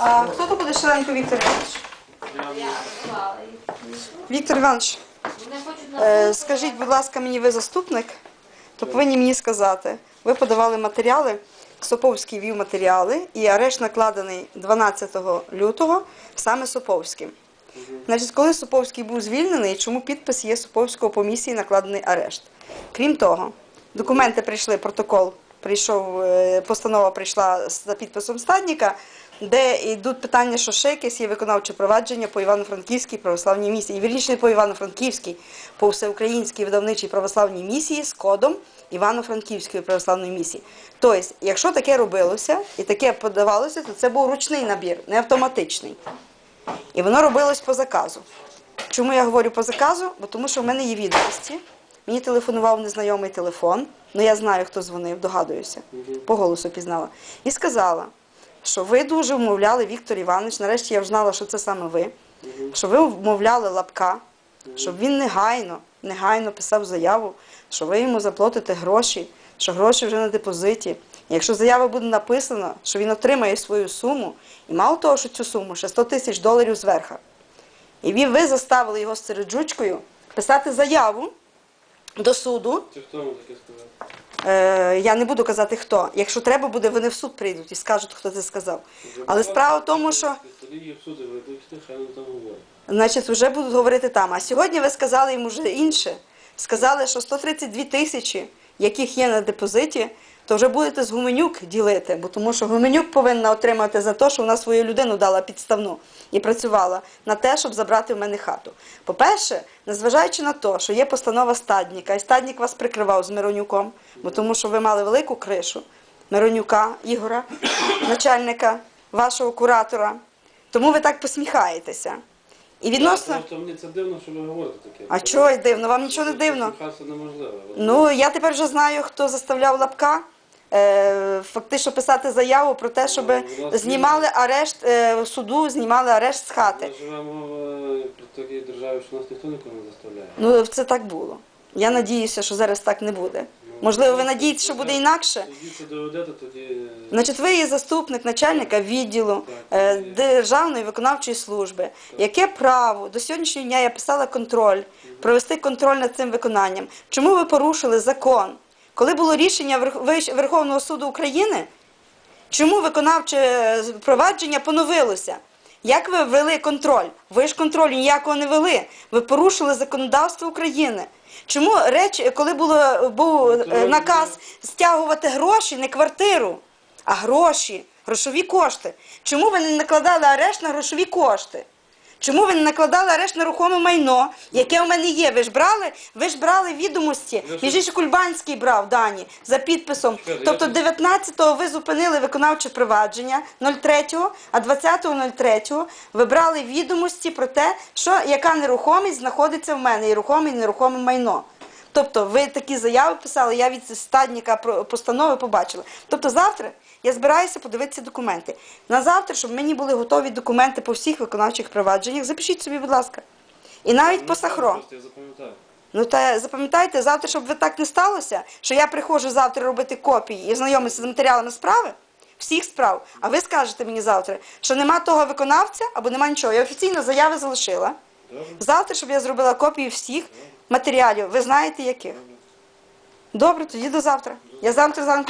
А хто то буде Шеленко Віктор Іванович? Віктор Іванович, е, скажіть, будь ласка, мені ви заступник, то повинні мені сказати. Ви подавали матеріали, Соповський вів матеріали, і арешт накладений 12 лютого саме Соповським. Значить, коли Соповський був звільнений, чому підпис є Соповського по місії накладений арешт? Крім того, документи прийшли, протокол прийшов, е, постанова прийшла за підписом стадника, де йдуть питання, що ще якесь є виконавче провадження по Івано-Франківській православній місії. І вірніше по Івано-Франківській, по всеукраїнській видавничій православній місії з кодом Івано-Франківської православної місії. Тобто, якщо таке робилося і таке подавалося, то це був ручний набір, не автоматичний. І воно робилось по заказу. Чому я говорю по заказу? Бо тому що в мене є відомості. Мені телефонував незнайомий телефон, ну я знаю, хто дзвонив, догадуюся, по голосу пізнала. І сказала, що ви дуже вмовляли Віктор Іванович, нарешті я вже знала, що це саме ви, що ви вмовляли Лапка, щоб він негайно, негайно писав заяву, що ви йому заплатите гроші, що гроші вже на депозиті. Якщо заява буде написана, що він отримає свою суму, і мало того, що цю суму ще 100 тисяч доларів зверха. І ви, ви заставили його з середжучкою писати заяву до суду. Це хто вам таке сказав? Е, я не буду казати хто. Якщо треба буде, вони в суд прийдуть і скажуть, хто це сказав. Але справа в тому, що Тоді їх в суди ведуть, хай вони там говорять. значить, вже будуть говорити там. А сьогодні ви сказали йому вже інше. Сказали, що 132 тисячі, яких є на депозиті, то вже будете з Гуменюк ділити, бо тому що Гуменюк повинна отримати за те, що вона свою людину дала підставну і працювала на те, щоб забрати в мене хату. По-перше, незважаючи на те, що є постанова стадніка, і стаднік вас прикривав з Миронюком, бо тому що ви мали велику кришу Миронюка Ігора, начальника вашого куратора. Тому ви так посміхаєтеся. І відносно. Просто мені це дивно, що ви говорите таке. А чого дивно? Вам нічого не дивно? Посміхатися неможливо. Ну, я тепер вже знаю, хто заставляв лапка. Е, фактично писати заяву про те, щоб Ну, знімали арешт е, суду, знімали арешт з хати. Ми живемо в такій державі, що нас ніхто нікого не заставляє. Ну, це так було. Я надіюся, що зараз так не буде. Можливо, ви надієтеся, що буде інакше? Значить, ви є заступник начальника відділу е, Державної виконавчої служби. Яке право до сьогоднішнього дня я писала контроль, провести контроль над цим виконанням? Чому ви порушили закон? Коли було рішення Верховного суду України, чому виконавче е, провадження поновилося? Як ви ввели контроль? Ви ж контролю ніякого не вели. Ви порушили законодавство України. Чому реч, коли було був е, наказ стягувати гроші, не квартиру, а гроші, грошові кошти? Чому ви не накладали арешт на грошові кошти? Чому ви не накладали арешт на рухоме майно, яке у мене є? Ви ж брали, ви ж брали відомості. Я Між іншим, Кульбанський брав дані за підписом. Тобто я- 19-го ви зупинили виконавче провадження 03-го, а 20-го 03-го ви брали відомості про те, що яка нерухомість знаходиться в мене, і рухоме і нерухоме майно. Тобто ви такі заяви писали, я від стадника постанови побачила. Тобто завтра я збираюся подивитися документи. На завтра, щоб мені були готові документи по всіх виконавчих провадженнях, запишіть собі, будь ласка. І навіть по Сахро. Ну та запам'ятайте, завтра, щоб ви так не сталося, що я приходжу завтра робити копії і знайомитися з матеріалами справи, всіх справ, а ви скажете мені завтра, що нема того виконавця або нема нічого. Я офіційно заяви залишила. Завтра, щоб я зробила копії всіх матеріалів. Ви знаєте яких? Добре, тоді до завтра. Я завтра зранку